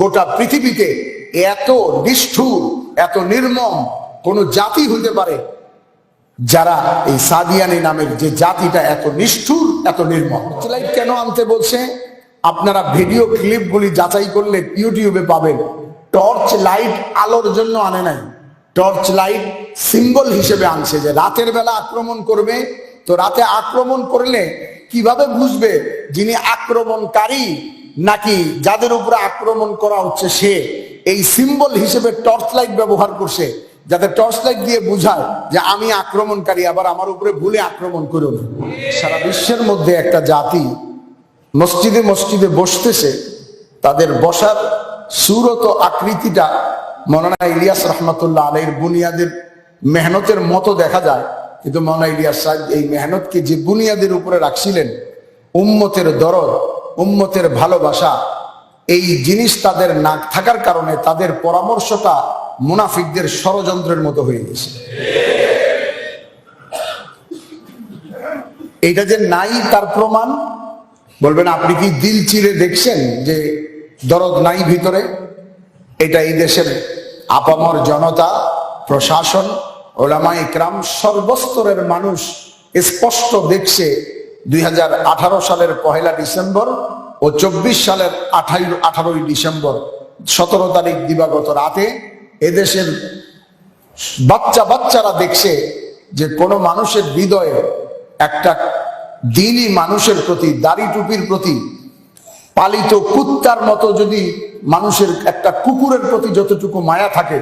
গোটা পৃথিবীতে এত নিষ্ঠুর, এত নির্মম কোন জাতি হইতে পারে যারা এই সাদিয়ানি নামের যে জাতিটা এত নিষ্ঠুর, এত নির্মম। লাইট কেন আনতে বলছে? আপনারা ভিডিও ক্লিপগুলি যাচাই করলে ইউটিউবে পাবেন। টর্চ লাইট আলোর জন্য আনে নাই। টর্চ লাইট সিম্বল হিসেবে আনছে যে রাতের বেলা আক্রমণ করবে। তো রাতে আক্রমণ করলে কীভাবে বুঝবে? যিনি আক্রমণকারী নাকি যাদের উপরে আক্রমণ করা হচ্ছে সে এই সিম্বল হিসেবে টর্চ লাইট ব্যবহার করছে যাতে টর্চ লাইট দিয়ে বুঝায় যে আমি আক্রমণকারী, আবার আমার উপরে ভুলে আক্রমণ করো সারা বিশ্বের মধ্যে একটা জাতি মসজিদে মসজিদে বসতেছে, তাদের বসার সুরত আকৃতিটা মৌলানা ইলিয়াস রহমতুল্লাহ আলের বুনিয়াদের মেহনতের মতো দেখা যায়, কিন্তু মৌলানা ইলিয়াস সাহেব এই মেহনতকে যে বুনিয়াদের উপরে রাখছিলেন, উম্মতের দরদ উম্মতের ভালোবাসা, এই জিনিস তাদের না থাকার কারণে তাদের পরামর্শটা মুনাফিকদের ষড়যন্ত্রের মতো হয়ে গেছে। এটা যে নাই তার প্রমাণ, বলবেন আপনি কি দিল চিরে দেখছেন যে দরদ নাই ভিতরে? এটা এই দেশের আপামর জনতা, প্রশাসন ওলামা ইকরাম সর্বস্তরের মানুষ স্পষ্ট দেখছে দুই হাজার আঠারো সালের পহেলা ডিসেম্বর ও চব্বিশ সালের আঠাই আঠারোই ডিসেম্বর সতেরো তারিখ দিবাগত রাতে এদেশের বাচ্চা বাচ্চারা দেখছে যে কোনো মানুষের হৃদয়ে একটা দিনই মানুষের প্রতি, দাড়ি টুপির প্রতি, পালিত কুত্তার মতো যদি মানুষের একটা কুকুরের প্রতি যতটুকু মায়া থাকে,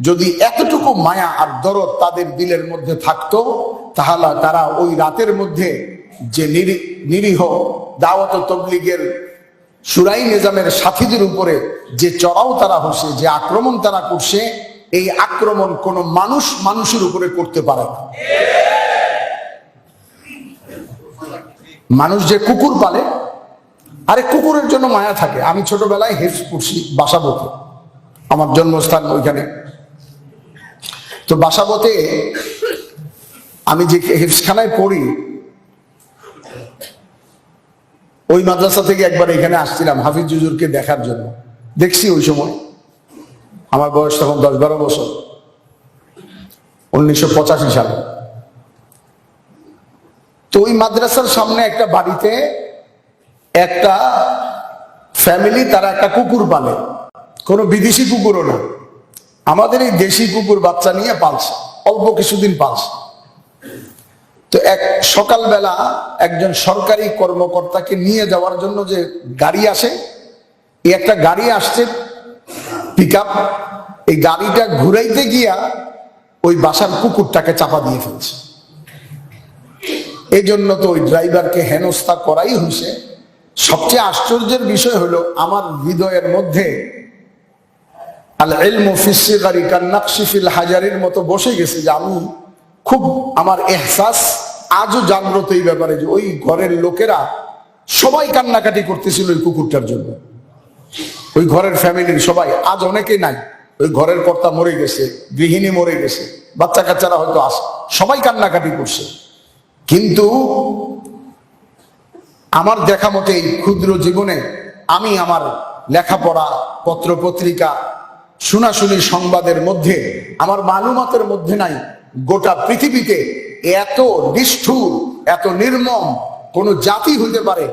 যদি এতটুকু মায়া আর দরদ তাদের দিলের মধ্যে থাকতো, তাহলে তারা ওই রাতের মধ্যে যে নিরি- নিরীহ দাওয়াত তবলিগের সুরাই নিজামের সাথীদের উপরে যে চড়াও তারা হচ্ছে যে আক্রমণ তারা করছে এই আক্রমণ কোন মানুষ মানুষের উপরে করতে পারে না। মানুষ যে কুকুর পালে, আরে কুকুরের জন্য মায়া থাকে। আমি ছোটবেলায় হেফস পড়ছি বাসাবতে আমার জন্মস্থান ওইখানে। তো বাসাবতে আমি যে হেফসখানায় পড়ি ওই মাদ্রাসা থেকে একবার এখানে আসছিলাম হাফিজ জুজুরকে দেখার জন্য। দেখছি ওই সময়। আমার বয়স তখন দশ বারো বছর। উনিশশো পঁচাশি সালে। তো ওই মাদ্রাসার সামনে একটা বাড়িতে একটা ফ্যামিলি তারা একটা কুকুর পালে। কোনো বিদেশি কুকুরও না। আমাদের এই দেশি কুকুর বাচ্চা নিয়ে পালছে। অল্প কিছুদিন পালছে। তো এক সকালবেলা একজন সরকারি কর্মকর্তাকে নিয়ে যাওয়ার জন্য যে গাড়ি আসে, এই একটা গাড়ি আসছে পিক এই গাড়িটা ঘুরাইতে গিয়া ওই বাসার কুকুরটাকে চাপা দিয়ে ফেলছে। এই জন্য তো ওই ড্রাইভারকে হেনস্থা করাই হয়েছে। সবচেয়ে আশ্চর্যের বিষয় হলো, আমার হৃদয়ের মধ্যে আল ইলমু ফিসিগারি কান্নাকশি ফিল হাজারের মতো বসে গেছে যে আমি খুব আমার এহসাস আজও জাগ্রত এই ব্যাপারে যে ওই ঘরের লোকেরা সবাই কান্নাকাটি করতেছিল ওই কুকুরটার জন্য। ওই ঘরের ফ্যামিলির সবাই, আজ অনেকেই নাই। ওই ঘরের কর্তা মরে গেছে, গৃহিণী মরে গেছে বাচ্চা কাচ্চারা হয়তো আস, সবাই কান্নাকাটি করছে। কিন্তু আমার দেখা মতে এই ক্ষুদ্র জীবনে আমি আমার লেখাপড়া পত্র পত্রিকা শোনাশুনি সংবাদের মধ্যে, আমার মালুমাতের মধ্যে নাই। গোটা পৃথিবীতে এত নিষ্ঠুর, এত নির্মম কোন জাতি হইতে পারে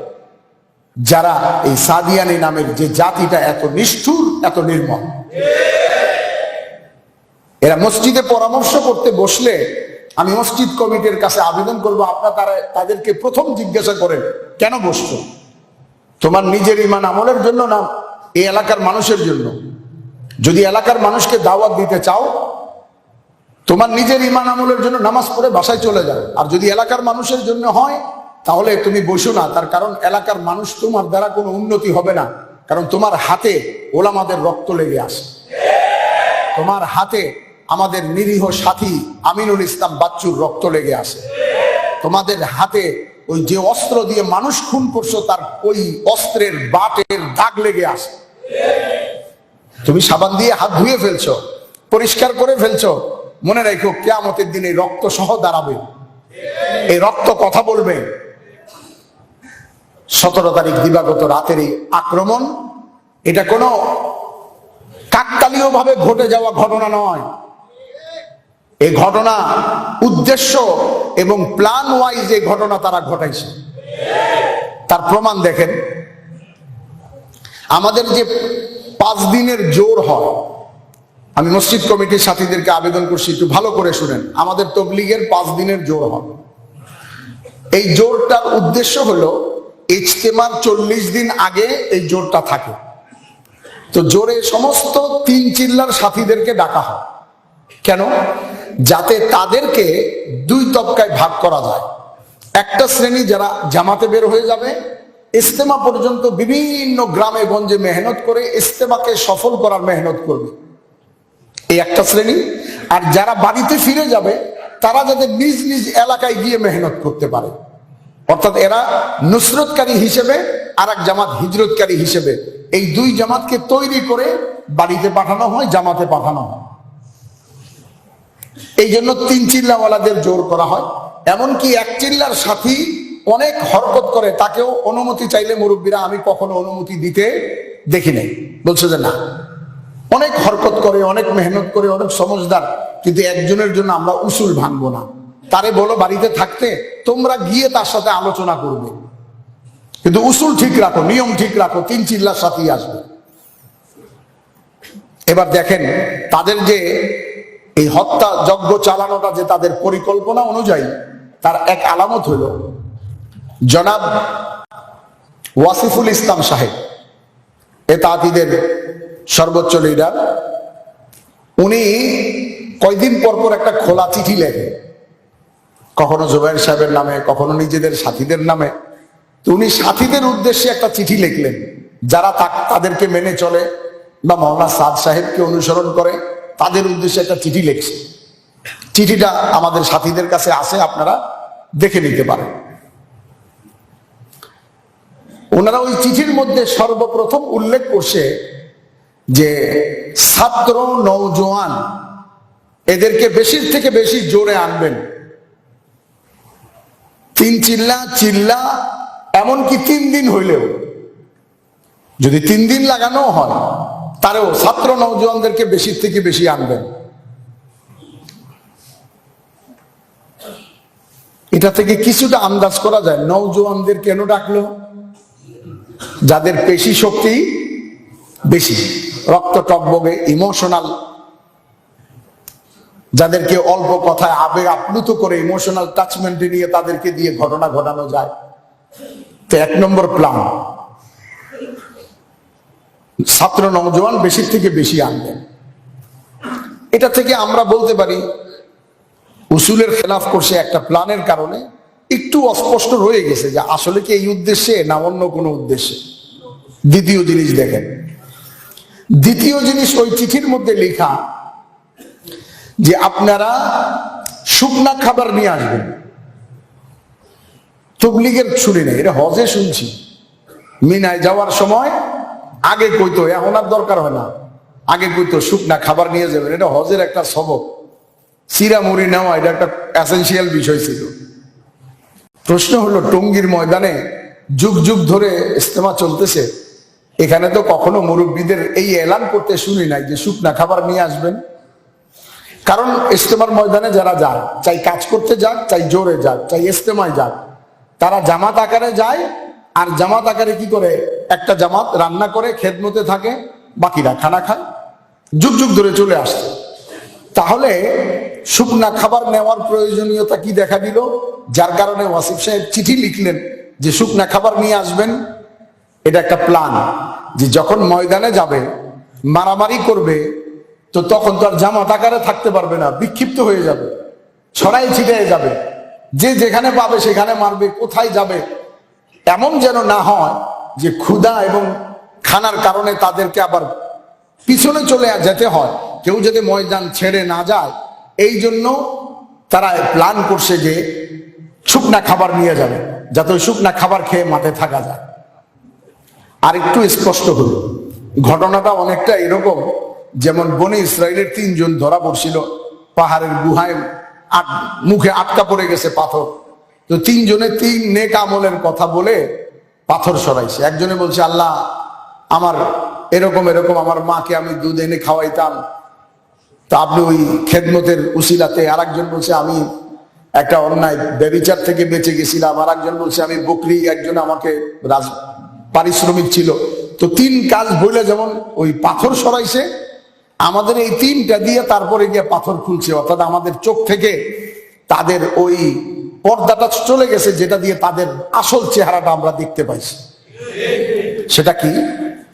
যারা এই সাদিয়ানি নামের যে জাতিটা এত নিষ্ঠুর, এত নির্মম। এরা মসজিদে পরামর্শ করতে বসলে আমি মসজিদ কমিটির কাছে আবেদন করব, আপনারা তারা তাদেরকে প্রথম জিজ্ঞাসা করেন, কেন বসছো? তোমার নিজের ইমান আমলের জন্য না, এই এলাকার মানুষের জন্য। যদি এলাকার মানুষকে দাওয়াত দিতে চাও তোমার নিজের ইমান আমলের জন্য নামাজ পড়ে বাসায় চলে যাও। আর যদি এলাকার মানুষের জন্য হয়, তাহলে তুমি বসো না। তার কারণ এলাকার মানুষ তোমার দ্বারা কোনো উন্নতি হবে না। কারণ তোমার হাতে ওলামাদের রক্ত লেগে আসে। তোমার হাতে আমাদের নিরীহ সাথী আমিনুল ইসলাম বাচ্চুর রক্ত লেগে আসে। তোমাদের হাতে ওই যে অস্ত্র দিয়ে মানুষ খুন করছ, তার ওই অস্ত্রের বাটের দাগ লেগে আসে। তুমি সাবান দিয়ে হাত ধুয়ে ফেলছো, পরিষ্কার করে ফেলছো মনে রাখো, কেয়ামতের দিনে রক্ত সহ দাঁড়াবে। এই রক্ত কথা বলবে। সতেরো তারিখ দিবাগত রাতের এই আক্রমণ, এটা কোনো কাকতালীয় ভাবে ঘটে যাওয়া ঘটনা নয়। এই ঘটনা উদ্দেশ্য এবং প্ল্যান ওয়াইজ এই ঘটনা তারা ঘটাইছে। তার প্রমাণ দেখেন, আমাদের যে পাঁচ দিনের জোর হয় আমি মসজিদ কমিটির সাথীদেরকে আবেদন করছি, একটু ভালো করে শুনেন। আমাদের তবলিগের পাঁচ দিনের জোর হয় এই জোরটার উদ্দেশ্য হলো, ইজতেমার চল্লিশ দিন আগে এই জোরটা থাকে। তো জোরে সমস্ত তিন চিল্লার সাথীদেরকে ডাকা হয়। কেন? যাতে তাদেরকে দুই তবকায় ভাগ করা যায়। একটা শ্রেণি যারা জামাতে বের হয়ে যাবে ইস্তেমা পর্যন্ত বিভিন্ন গ্রামে গঞ্জে মেহনত করে ইস্তেমাকে সফল করার মেহনত করবে। এই একটা শ্রেণি, আর যারা বাড়িতে ফিরে যাবে, তারা যাতে নিজ নিজ এলাকায় গিয়ে মেহনত করতে পারে। অর্থাৎ এরা নুসরতকারী হিসেবে আর এক জামাত হিজরতকারী হিসেবে, এই দুই জামাতকে তৈরি করে বাড়িতে পাঠানো হয়, জামাতে পাঠানো হয়। এই জন্য তিন চিল্লাওয়ালাদের জোর করা হয়। এমনকি এক চিল্লার সাথী অনেক হরকত করে, তাকেও অনুমতি চাইলে মুরব্বীরা, আমি কখনো অনুমতি দিতে দেখি নাই বলছে যে না। অনেক হরকত করে, অনেক মেহনত করে, অনেক সমজদার কিন্তু একজনের জন্য আমরা উসুল ভাঙবো না। তারে বলো, বাড়িতে থাকতে তোমরা গিয়ে তার সাথে আলোচনা করবে। কিন্তু উসুল ঠিক রাখো, নিয়ম ঠিক রাখো, তিন চিল্লার সাথেই আসবে। এবার দেখেন, তাদের যে এই হত্যা যজ্ঞ চালানোটা যে তাদের পরিকল্পনা অনুযায়ী তার এক আলামত হইল। জনাব ওয়াসিফুল ইসলাম সাহেব, এ তাঁতিদের সর্বোচ্চ লিডার উনি কয়দিন পর পর একটা খোলা চিঠি লেখে। কখনো জুবাইর সাহেবের নামে, কখনো নিজেদের সাথীদের নামে। তো উনি সাথীদের উদ্দেশ্যে একটা চিঠি লিখলেন, যারা তাদেরকে মেনে চলে বা মৌলানা সাদ সাহেবকে অনুসরণ করে, তাদের উদ্দেশ্যে একটা চিঠি লিখছে। চিঠিটা আমাদের সাথীদের কাছে আছে, আপনারা দেখে নিতে পারেন। ওনারা ওই চিঠির মধ্যে সর্বপ্রথম উল্লেখ করছে যে ছাত্র নৌজোয়ান এদেরকে বেশির থেকে বেশি জোরে আনবেন। তিন চিল্লা চিল্লা, এমনকি তিন দিন হইলেও। যদি তিন দিন লাগানো হয়, তারেও ছাত্র নৌজওয়ানদেরকে বেশি থেকে বেশি আনবেন। এটা থেকে কিছুটা আন্দাজ করা যায় নৌজওয়ানদের কেন ডাকলো? যাদের পেশি শক্তি বেশি। রক্ত টকবগে ইমোশনাল যাদেরকে অল্প কথায় আবেগ আপ্লুত করে ইমোশনাল টাচমেন্টে নিয়ে তাদেরকে দিয়ে ঘটনা ঘটানো যায়। তো এক নম্বর প্ল্যান ছাত্র নওজোয়ান বেশি থেকে বেশি আনবেন এটা থেকে আমরা বলতে পারি, উসুলের খেলাফ করছে একটা প্ল্যানের কারণে একটু অস্পষ্ট রয়ে গেছে যে আসলে কি এই উদ্দেশ্যে না অন্য কোনো উদ্দেশ্যে। দ্বিতীয় জিনিস দেখেন। দ্বিতীয় জিনিস ওই চিঠির মধ্যে লেখা যে আপনারা শুকনা খাবার নিয়ে আসবেন। তবলিগের শুনি নেই, এটা হজে শুনছি। মিনায় যাওয়ার সময় আগে কইতো, এখন আর দরকার হয় না। আগে কইতো, শুকনা খাবার নিয়ে যাবেন, এটা হজের একটা সবক। চিরা মুড়ি নেওয়া, এটা একটা অ্যাসেন্সিয়াল বিষয় ছিল। প্রশ্ন হলো, টঙ্গির ময়দানে যুগ যুগ ধরে ইস্তেমা চলতেছে। এখানে তো কখনো মুরব্বীদের এই এলান করতে শুনি নাই যে শুকনা খাবার নিয়ে আসবেন। কারণ ইস্তেমার ময়দানে যারা যায়, চাই কাজ করতে যাক, চাই জোরে যাক, চাই ইস্তেমায় যাক, তারা জামাত আকারে যায়, আর জামাত আকারে কি করে? একটা জামাত রান্না করে, খেদমতে থাকে, বাকিরা খানা খায়, যুগ যুগ ধরে চলে আসছে। তাহলে শুকনা খাবার নেওয়ার প্রয়োজনীয়তা কি দেখা দিল? যার কারণে ওয়াসিফ সাহেব চিঠি লিখলেন যে, শুকনা খাবার নিয়ে আসবেন এটা একটা প্ল্যান যে যখন ময়দানে যাবে, মারামারি করবে, তো তখন তো আর জামাত আকারে থাকতে পারবে না, বিক্ষিপ্ত হয়ে যাবে, ছড়াই ছিটাই যাবে। যে যেখানে পাবে সেখানে মারবে, কোথায় যাবে? এমন যেন না হয় যে ক্ষুধা এবং খানার কারণে তাদেরকে আবার পিছনে চলে যেতে হয়। কেউ যদি ময়দান ছেড়ে না যায়, এই জন্য তারা প্ল্যান করছে যে শুকনা খাবার নিয়ে যাবে, যাতে শুকনা খাবার খেয়ে মাঠে থাকা যায়। আর একটু স্পষ্ট হলো। ঘটনাটা অনেকটা এরকম, যেমন বনে ইসরায়েলের তিনজন ধরা পড়ছিল, পাহাড়ের গুহায় আট, মুখে আটকা পড়ে গেছে পাথর। তো তিনজনে তিন নেক আমলের কথা বলে পাথর সরাইছে। একজনে বলছে, আল্লাহ, আমার এরকম এরকম, আমার মাকে আমি দুধ এনে খাওয়াইতাম। তা আপনি ওই খেদমতের উসিলাতে। আর একজন বলছে, আমি একটা অন্যায় বেবিচার থেকে বেঁচে গেছিলাম। আর একজন বলছে, আমি বকরি, একজন আমাকে রাজ পারিশ্রমিক ছিল। তো তিন কাজ বইলে যেমন ওই পাথর সরাইছে, আমাদের এই তিনটা দিয়ে তারপরে গিয়ে পাথর খুলছে। অর্থাৎ আমাদের চোখ থেকে তাদের ওই পর্দাটা চলে গেছে, যেটা দিয়ে তাদের আসল চেহারাটা আমরা দেখতে পাইছি। সেটা কি?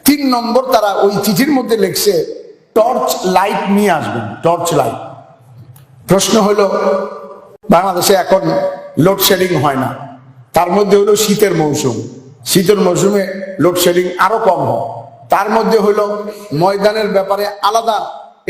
তিন নম্বর তারা ওই চিঠির মধ্যে লিখছে, টর্চ লাইট নিয়ে আসবেন, টর্চ লাইট। প্রশ্ন হলো, বাংলাদেশে এখন লোডশেডিং হয় না। তার মধ্যে হলো শীতের মৌসুম। শীতের মৌসুমে লোডশেডিং আরও কম হয়। তার মধ্যে হলো ময়দানের ব্যাপারে আলাদা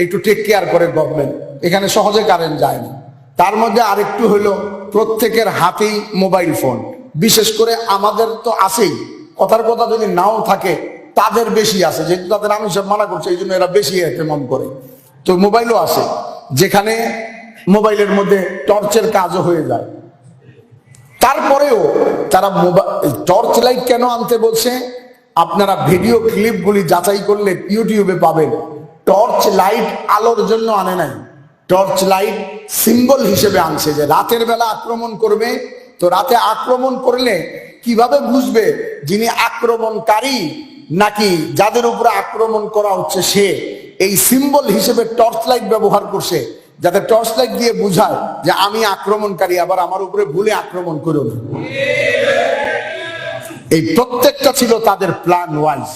একটু টেক কেয়ার করে গভর্নমেন্ট এখানে সহজে কারেন্ট যায় না। তার মধ্যে আরেকটু হলো প্রত্যেকের হাতেই মোবাইল ফোন বিশেষ করে আমাদের তো আছেই। কথার কথা যদি নাও থাকে, তাদের বেশি আছে। যেহেতু তাদের আমি সব মানা করছি, এই জন্য এরা বেশি এতেমন করে। তো মোবাইলও আছে। যেখানে মোবাইলের মধ্যে টর্চের কাজও হয়ে যায়। তারপরেও তারা টর্চ লাইট কেন আনতে বলছে? আপনারা ভিডিও ক্লিপগুলি যাচাই করলে ইউটিউবে পাবেন। টর্চ লাইট আলোর জন্য আনে নাই। টর্চ লাইট সিম্বল হিসেবে আনছে যে রাতের বেলা আক্রমণ করবে। তো রাতে আক্রমণ করলে কীভাবে বুঝবে যিনি আক্রমণকারী নাকি যাদের উপরে আক্রমণ করা হচ্ছে সে? এই সিম্বল হিসেবে টর্চ লাইট ব্যবহার করছে। যাতে টর্চ লাইট দিয়ে বুঝায় যে আমি আক্রমণকারী, আবার আমার উপরে ভুলে আক্রমণ করো এই প্রত্যেকটা ছিল তাদের প্ল্যান ওয়াইজ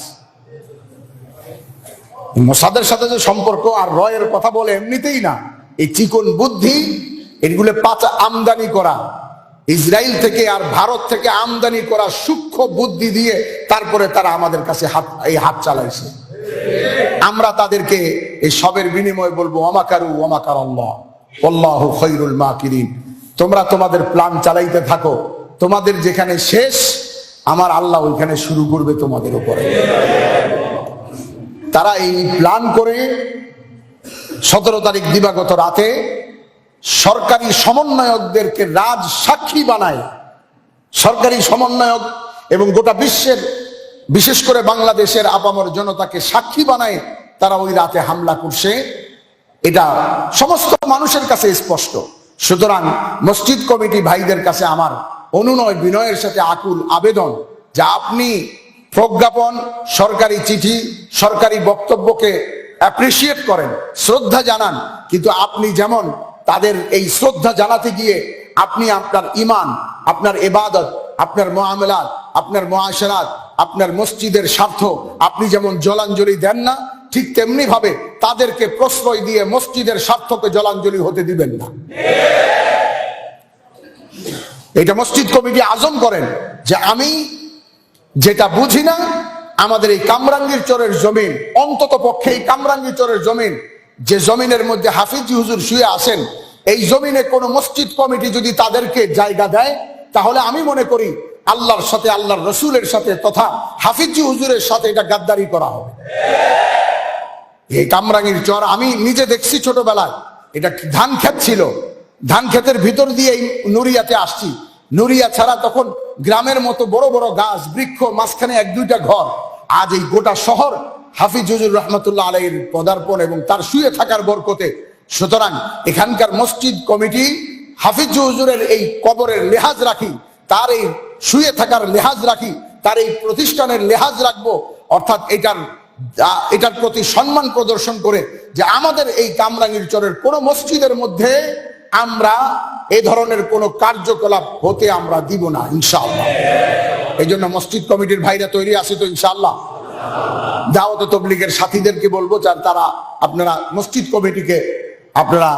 মোসাদের সাথে যে সম্পর্ক আর রয়ের কথা বলে এমনিতেই না। এই চিকন বুদ্ধি, এগুলো পাচা আমদানি করা। ইসরায়েল থেকে আর ভারত থেকে আমদানি করা সূক্ষ্ম বুদ্ধি দিয়ে তারপরে তারা আমাদের কাছে হাত এই হাত চালাইছে। আমরা তাদেরকে এই সবের বিনিময়ে বলব অমাকারু অমাকার আল্লাহ। খৈরুল মাকিরিন। তোমরা তোমাদের প্ল্যান চালাইতে থাকো। তোমাদের যেখানে শেষ, আমার আল্লাহ ওইখানে শুরু করবে তোমাদের উপরে। তারা এই প্ল্যান করে সতেরো তারিখ দিবাগত রাতে সরকারি সমন্বয়কদেরকে রাজ সাক্ষী বানায়। সরকারি সমন্বয়ক এবং গোটা বিশ্বের বিশেষ করে বাংলাদেশের আপামর জনতাকে সাক্ষী বানায় তারা ওই রাতে হামলা করছে। এটা সমস্ত মানুষের কাছে স্পষ্ট। সুতরাং মসজিদ কমিটি ভাইদের কাছে আমার অনুনয় বিনয়ের সাথে আকুল আবেদন যে আপনি প্রজ্ঞাপন, সরকারি চিঠি, সরকারি বক্তব্যকে অ্যাপ্রিসিয়েট করেন, শ্রদ্ধা জানান। কিন্তু আপনি যেমন তাদের এই শ্রদ্ধা জানাতে গিয়ে আপনি আপনার ইমান, আপনার এবাদত, আপনার মহামেলাত, আপনার মহাশরাত আপনার মসজিদের স্বার্থ। আপনি যেমন জলাঞ্জলি দেন না, ঠিক তেমনি ভাবে তাদেরকে প্রশ্রয় দিয়ে মসজিদের স্বার্থকে জলাঞ্জলি হতে দিবেন না। এটা মসজিদ কমিটি আজম করেন যে আমি যেটা বুঝি না, আমাদের এই কামরাঙ্গীর চরের জমিন, অন্তত পক্ষে এই কামরাঙ্গীর চরের জমিন, যে জমিনের মধ্যে হাফিজ হুজুর শুয়ে আসেন এই জমিনে কোন মসজিদ কমিটি যদি তাদেরকে জায়গা দেয়, তাহলে আমি মনে করি আল্লাহর সাথে, আল্লাহর রসুলের সাথে তথা হাফিজি হুজুরের সাথে এটা গাদ্দারি করা হবে। এই কামরাঙ্গীর চর, আমি নিজে দেখছি ছোটবেলায়, এটা ধান ক্ষেত ছিল। ধান ক্ষেতের ভিতর দিয়ে এই নুরিয়াতে আসছি। নুরিয়া ছাড়া তখন গ্রামের মতো বড় বড় গাছ, বৃক্ষ, মাঝখানে এক দুইটা ঘর। আজ এই গোটা শহর হাফিজ হুজুর রহমতুল্লাহ আলাইয়ের পদার্পণ এবং তার শুয়ে থাকার বরকতে। সুতরাং এখানকার মসজিদ কমিটি হাফিজ হুজুরের এই কবরের লেহাজ রাখি, তার এই শুয়ে থাকার লেহাজ রাখি, তার এই প্রতিষ্ঠানের লেহাজ রাখব। অর্থাৎ এটার এটার প্রতি সম্মান প্রদর্শন করে যে আমাদের এই কামরাঙ্গীর চরের কোন মসজিদের মধ্যে আমরা এ ধরনের কোন কার্যকলাপ হতে আমরা দিব না, ইনশাআল্লাহ। এই জন্য মসজিদ কমিটির ভাইরা তৈরি আছে তো, ইনশাআল্লাহ। দাওয়াত তবলিগের সাথীদেরকে বলব, যার তারা আপনারা মসজিদ কমিটিকে আপনারা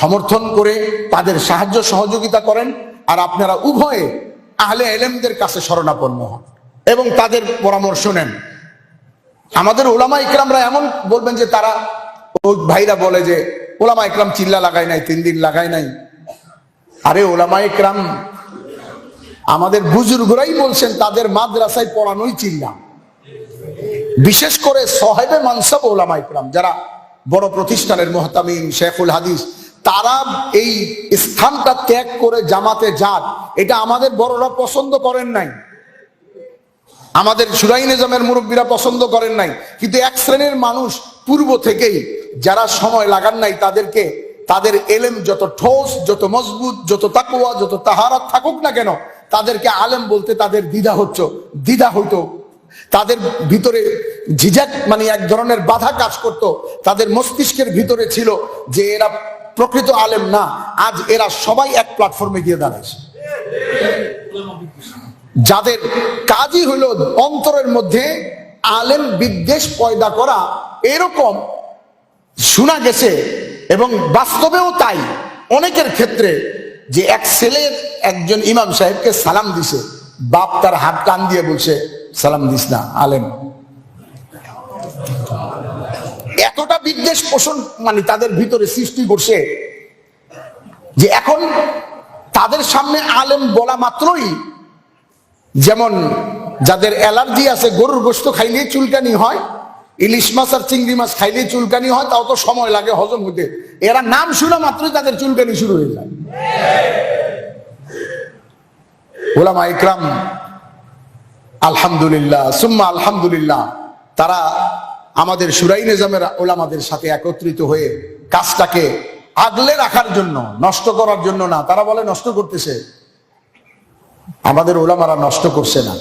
সমর্থন করে তাদের সাহায্য সহযোগিতা করেন। আর আপনারা উভয়ে আহলে এলেমদের কাছে শরণাপন্ন হন এবং তাদের পরামর্শ নেন। আমাদের ওলামা ইকরামরা এমন বলবেন যে তারা ওই ভাইরা বলে যে ওলামা ইকরাম চিল্লা লাগায় নাই, তিন দিন লাগায় নাই। আরে ওলামা ইকরাম, আমাদের বুজুর্গরাই বলছেন তাদের মাদ্রাসায় পড়ানোই চিল্লা। বিশেষ করে সহেবে মানসাব ওলামা ইকরাম, যারা বড় প্রতিষ্ঠানের মোহতামিম শেখুল হাদিস তারা এই স্থানটা ত্যাগ করে জামাতে যাক এটা আমাদের বড়রা পছন্দ করেন নাই। আমাদের সুরাই নিজামের মুরব্বীরা পছন্দ করেন নাই। কিন্তু এক শ্রেণির মানুষ পূর্ব থেকেই যারা সময় লাগান নাই তাদেরকে, তাদের এলেম যত ঠোস যত মজবুত, যত তাকুয়া যত তাহারাত থাকুক না কেন, তাদেরকে আলেম বলতে তাদের দ্বিধা হচ্ছে, দ্বিধা হইতো। তাদের ভিতরে ঝিঝাক মানে এক ধরনের বাধা কাজ করত। তাদের মস্তিষ্কের ভিতরে ছিল যে এরা প্রকৃত আলেম না, আজ এরা সবাই এক প্ল্যাটফর্মে গিয়ে দাঁড়াইছে যাদের কাজই হলো অন্তরের মধ্যে আলেম বিদ্বেষ পয়দা করা, এরকম শোনা গেছে এবং বাস্তবেও তাই। অনেকের ক্ষেত্রে যে এক ছেলের একজন ইমাম সাহেবকে সালাম দিছে, বাপ তার হাত কান দিয়ে বলছে, সালাম দিস না, আলেম। বিদ্বেষ পোষণ মানে তাদের ভিতরে সৃষ্টি করছে যে এখন তাদের সামনে আলেম বলা মাত্রই যেমন যাদের অ্যালার্জি আছে, গরুর গোস্ত খাইলে চুলকানি হয়, ইলিশ মাছ আর চিংড়ি মাছ খাইলে চুলকানি হয়, তাও তো সময় লাগে হজম হতে। এরা নাম শুনে মাত্রই তাদের চুলকানি শুরু হয়ে যায়। ওলামা ইকরাম, আলহামদুলিল্লাহ, সুম্মা আলহামদুলিল্লাহ, তারা আমাদের সুরাই নিজামের ওলামাদের সাথে একত্রিত হয়ে কাজটাকে আগলে রাখার জন্য, নষ্ট করার জন্য না, তারা বলে নষ্ট করতেছে। আমাদের ওলামারা নষ্ট করছে না।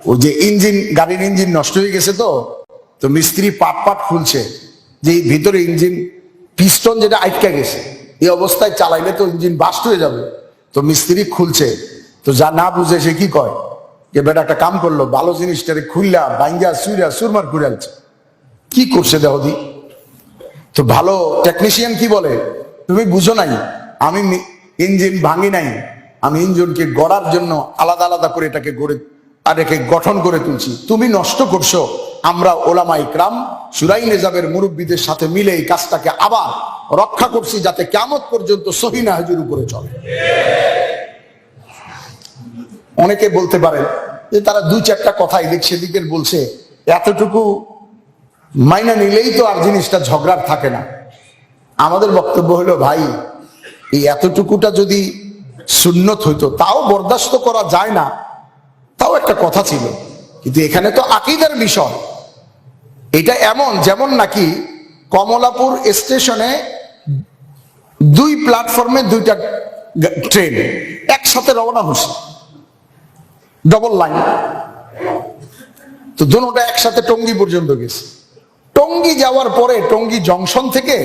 ওই যে ইঞ্জিন, গাড়ির ইঞ্জিন নষ্ট হয়ে গেছে তো তো মিস্ত্রি পাট পাট খুলছে, যে ভিতরে ইঞ্জিন পিস্টন যেটা আটকা গেছে, এই অবস্থায় চালাইলে তো ইঞ্জিন বাস্ট হয়ে যাবে। তো মিস্ত্রি খুলছে, তো যা না বুঝে সে কি কয়? যে বেটা একটা কাম করল, ভালো জিনিসটারে খুললা বাইঙ্গা, সুইরা, সুরমার ঘুরালছে কি করছে দেহদি? তো ভালো টেকনিশিয়ান কি বলে? তুমি বুঝো নাই, আমি ইঞ্জিন ভাঙি নাই, আমি ইঞ্জিনকে গড়ার জন্য আলাদা আলাদা করে এটাকে গড়ে, আর একে গঠন করে তুলছি। তুমি নষ্ট করছ। আমরা ওলামা ইকরাম, সুরাই নিজামের মুরব্বীদের সাথে মিলে এই কাজটাকে আবার রক্ষা করছি যাতে কেমন পর্যন্ত সহিনা হাজুর উপরে চলে। অনেকে বলতে পারেন যে তারা দুই চারটা কথা এদিক সেদিকের বলছে, এতটুকু মাইনা নিলেই তো আর জিনিসটা ঝগড়ার থাকে না। আমাদের বক্তব্য হলো, ভাই, এই এতটুকুটা যদি সুন্নত হইতো, তাও বরদাস্ত করা যায় না। তাও একটা কথা ছিল, কিন্তু এখানে তো আকিদার বিষয়। এটা এমন, যেমন নাকি কমলাপুর স্টেশনে দুই প্ল্যাটফর্মে দুইটা ট্রেন, একসাথে রওনা হচ্ছে ডবল লাইন তো দুটোটা একসাথে টঙ্গি পর্যন্ত গেছে। টঙ্গি যাওয়ার পরে টঙ্গি জংশন থেকে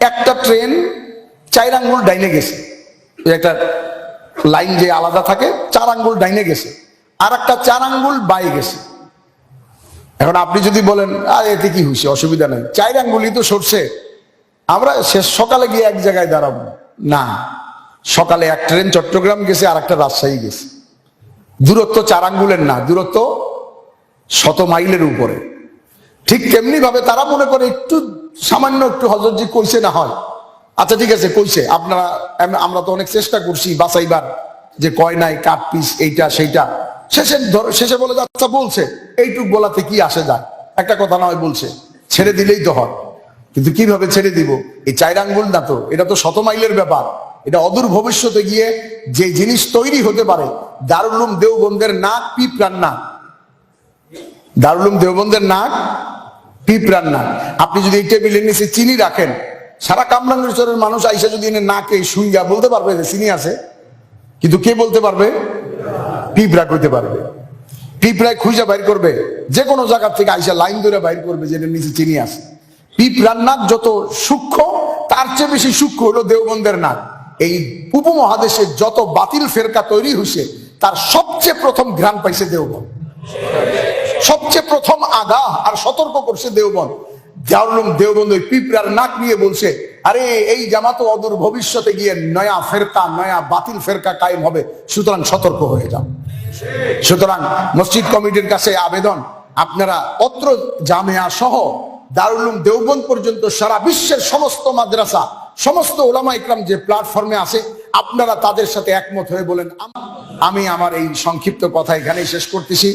একটা ট্রেন চার আঙ্গুল ডাইনে গেছে। একটা লাইন যে আলাদা থাকে চার আঙ্গুল ডাইনে গেছে। আর একটা চার আঙ্গুল বাই গেছে। এখন আপনি যদি বলেন, আর, এতে কি হয়েছে? অসুবিধা নেই। চার আঙ্গুলই তো সরছে। আমরা শেষ সকালে গিয়ে এক জায়গায় দাঁড়াবো। না, সকালে এক ট্রেন চট্টগ্রাম গেছে আর একটা রাজশাহী গেছে। দূরত্ব চার আঙ্গুলের না দূরত্ব শত মাইলের উপরে। ঠিক তেমনি ভাবে তারা মনে করে একটু সামান্য একটু হজরজি কইছে না হয়। আচ্ছা ঠিক আছে কইছে। আপনারা আমরা তো অনেক চেষ্টা করছি বাসাইবার যে কয় নাই কাঠ পিস এইটা সেইটা। শেষে শেষে বলে যে, আচ্ছা বলছে এইটুক বলাতে কি আসে যায়? একটা কথা নয় বলছে ছেড়ে দিলেই তো হয়। কিন্তু কীভাবে ছেড়ে দিব? এই চার আঙ্গুল না তো এটা তো শত মাইলের ব্যাপার। এটা অদূর ভবিষ্যতে গিয়ে যে জিনিস তৈরি হতে পারে দারুল উলুম দেওবন্দের নাক পিঁপড়ার নাক। দারুল উলুম দেওবন্দের নাক পিঁপড়ার নাক। আপনি যদি এই টেবিলের নিচে চিনি রাখেন, সারা কামরাঙ্গেশ্বরের মানুষ আইসা যদি এনে নাকে শুইয়া বলতে পারবে যে চিনি আছে, কিন্তু কে বলতে পারবে? পিঁপড়া কইতে পারবে। পিঁপড়ায় খুঁজা বাইর করবে যে কোনো জায়গা থেকে আইসা লাইন ধরে বাইর করবে যে নিচে চিনি আছে। পিঁপড়ার নাক যত সূক্ষ্ম, তার চেয়ে বেশি সূক্ষ্ম হলো দেওবন্দের নাক। এই উপমহাদেশে যত বাতিল ফেরকা তৈরি হয়েছে তার সবচেয়ে প্রথম ঘ্রাণ পাইছে দেওবন সবচেয়ে প্রথম আগা আর সতর্ক করছে দেওবন্দ। জাউলুম দেওবন্দ ওই পিঁপড়ার নাক নিয়ে বলছে, আরে, এই জামাত অদূর ভবিষ্যতে গিয়ে নয়া ফেরকা, নয়া বাতিল ফেরকা কায়েম হবে। সুতরাং সতর্ক হয়ে যাও। সুতরাং মসজিদ কমিটির কাছে আবেদন, আপনারা অত্র জামেয়া সহ দারুলুম দেওবন্দ পর্যন্ত সারা বিশ্বের সমস্ত মাদ্রাসা, সমস্ত ওলামা ইকরাম যে প্ল্যাটফর্মে আছে, আপনারা তাদের সাথে একমত হয়ে বলেন। আমি আমার এই সংক্ষিপ্ত কথা এখানেই শেষ করতেছি।